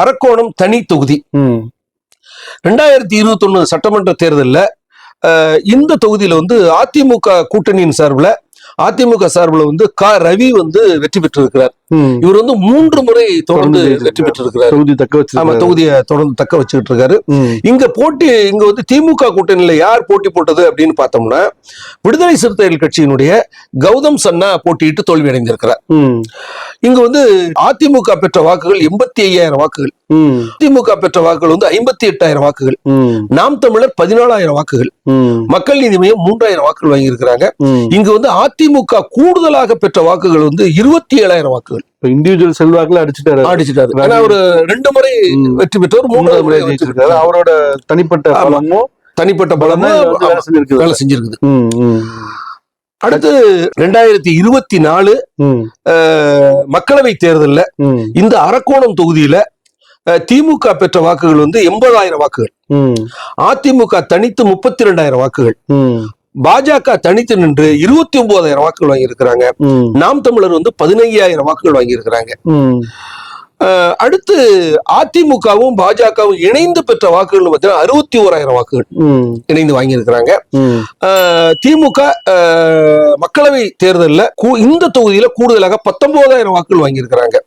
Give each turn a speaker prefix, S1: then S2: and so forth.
S1: அரக்கோணம் தனி தொகுதி. ரெண்டாயிரத்தி இருபத்தி ஒண்ணு சட்டமன்ற தேர்தலில் இந்த தொகுதியில வந்து அதிமுக கூட்டணியின் சார்பில் அதிமுக சார்பில் வந்து க. ரவி வந்து வெற்றி பெற்றிருக்கிறார். இவர் வந்து மூன்று முறை தொடர்ந்து வெற்றி பெற்றிருக்கிறார்.
S2: தொகுதி தக்க
S1: ஆமா
S2: வச்சு
S1: தொகுதியை தொடர்ந்து தக்க வச்சுக்கிட்டு இருக்காரு இங்க போட்டி இங்க வந்து திமுக கூட்டணியில யார் போட்டி போட்டது அப்படின்னு பார்த்தோம்னா விடுதலை சிறுத்தைகள் கட்சியினுடைய கௌதம் சன்னா போட்டியிட்டு தோல்வி அடைந்திருக்கிறார். இங்க வந்து அதிமுக பெற்ற வாக்குகள் எண்பத்தி ஐயாயிரம் வாக்குகள். திமுக பெற்ற வாக்குகள் வந்து ஐம்பத்தி எட்டாயிரம் வாக்குகள். நாம் தமிழர் பதினாலாயிரம் வாக்குகள். மக்கள் நீதி மையம் மூன்றாயிரம் வாக்குகள் வாங்கியிருக்கிறாங்க. இங்க வந்து அதிமுக கூடுதலாக பெற்ற வாக்குகள் வந்து இருபத்தி ஏழாயிரம் வாக்குகள்.
S2: இப்ப இண்டிவிஜுவல் செல்வாக்குல அடிச்சுட்டாரு.
S1: அடிச்சிட்டாரு. ஏன்னா ஒரு ரெண்டு முறை. வெற்றி பெற்றவர் மூன்றாவது முறை
S2: ஜெயிச்சிருக்காரு. அவரோட தனிப்பட்ட. பலமும்
S1: தனிப்பட்ட
S2: பலமும் வேலை செஞ்சிருக்குது.
S1: அடுத்து ரெண்டாயிரத்தி இருபத்தி நாலு மக்களவை தேர்தல்ல இந்த அரக்கோணம் தொகுதியில திமுக பெற்ற வாக்குகள் வந்து எண்பதாயிரம் வாக்குகள். அதிமுக தனித்து முப்பத்தி ரெண்டாயிரம் வாக்குகள் பாஜக தனித்து நின்று இருபத்தி ஒன்பதாயிரம் வாக்குகள் வாங்கியிருக்கிறாங்க. நாம் தமிழர் வந்து பதினையாயிரம் வாக்குகள் வாங்கியிருக்கிறாங்க. அடுத்து அதிமுகவும் பாஜகவும் இணைந்து பெற்ற வாக்குகள் பார்த்தீங்கன்னா அறுபத்தி ஓராயிரம் வாக்குகள் இணைந்து வாங்கியிருக்கிறாங்க. திமுக மக்களவை தேர்தலில் இந்த தொகுதியில கூடுதலாக பத்தொன்பதாயிரம் வாக்குகள் வாங்கியிருக்கிறாங்க.